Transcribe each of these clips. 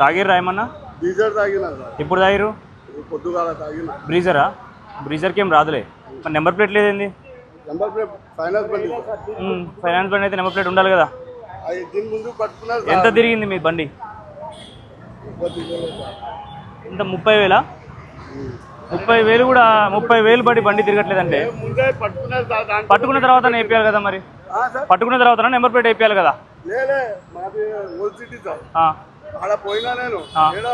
తాగిర్రా ఏమన్నా? డీజర్ తాగిన సార్. ఎప్పుడు తాగిరు పొద్దుగాల తాగిన. బ్రీజరా? బ్రీజర్కి ఏం రాదులే. మరి నెంబర్ ప్లేట్ లేదేంది నెంబర్ ప్లేట్ ఫైనాన్స్ బండి ఫైనాన్స్ బండి అయితే నెంబర్ ప్లేట్ ఉండాలి కదా. దీని ముందు పట్టుకున్నారు ఎంత తిరిగింది మీ బండి? ఇంత ముప్పై వేలా? ముప్పై వేలు కూడా ముప్పై వేలు బట్టి బండి తిరగట్లేదంటే. పట్టుకున్న తర్వాత వేపియాలి కదా మరి? పట్టుకున్న తర్వాత నెంబర్ ప్లేట్ వేపియాలి కదా? ఆడ పోయినా నేను. ఈడ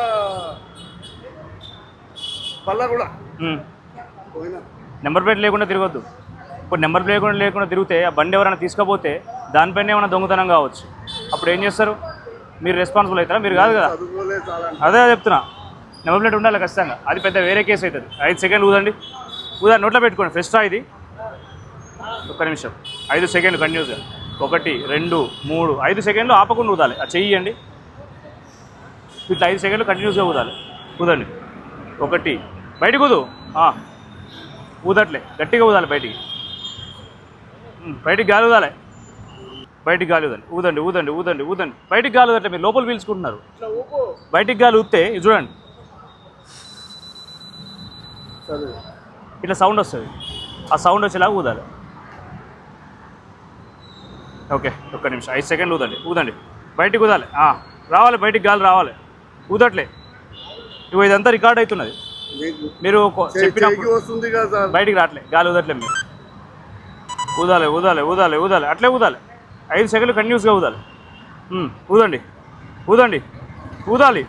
పల్ల కూడా. పోయినా. నెంబర్ ప్లేట్ లేకుండా తిరగొద్దు. ఇప్పుడు నెంబర్ ప్లేట్ లేకుండా లేకుండా తిరిగితే ఆ బండి ఎవరైనా తీసుకపోతే దానిపైన ఏమైనా దొంగతనం కావచ్చు. అప్పుడు ఏం చేస్తారు? మీరు రెస్పాన్సిబుల్ అవుతారా? మీరు కాదు కదా. అదే చెప్తున్నా. నెంబర్ ప్లేట్ ఉండాలి ఖచ్చితంగా. అది పెద్ద వేరే కేసు అవుతుంది. ఐదు సెకండ్లు ఊదండి. ఊదా నోట్లో పెట్టుకోండి. ఫెస్టా ఇది. ఒక్క నిమిషం. ఐదు సెకండ్లు కంటిన్యూస్గా ఒకటి రెండు మూడు. ఐదు సెకండ్లు ఆపకుండా ఊదాలి. అది చెయ్యండి. ఇట్లా ఐదు సెకండ్లు కంటిన్యూస్గా ఊదాలి. ఊదండి. ఒకటి. బయటకు ఊదు. ఊదట్లే. గట్టిగా ఊదాలి బయటికి. బయటికి గాలి ఊదాలి. బయటికి గాలి ఊదండి ఊదండి ఊదండి ఊదండి ఊదండి. బయటికి గాలి ఊదట్లే. మీరు లోపల పీల్చుకుంటున్నారు. బయటికి గాలి ఊస్తే ఇది చూడండి. ఇట్లా సౌండ్ వస్తుంది. ఆ సౌండ్ వచ్చేలాగా ఊదాలి. ఓకే ఒక్క నిమిషం. ఐదు సెకండ్లు ఊదండి. ఊదండి. బయటికి ఊదాలి. రావాలి బయటికి గాలి రావాలి. ఊదట్లే. ఇగో ఇదంతా రికార్డ్ అవుతున్నది మీరు చెప్పినప్పుడు వస్తుంది కదా బయటికి రావట్లే గాలి ఊదట్లే మీరు. ఊదాలి ఊదాలి ఊదాలి ఊదాలి. అట్లే ఊదాలి. ఐదు సెకండ్లు కంటిన్యూస్గా ఊదాలి. ఊదండి. ఊదండి. ఊదాలి.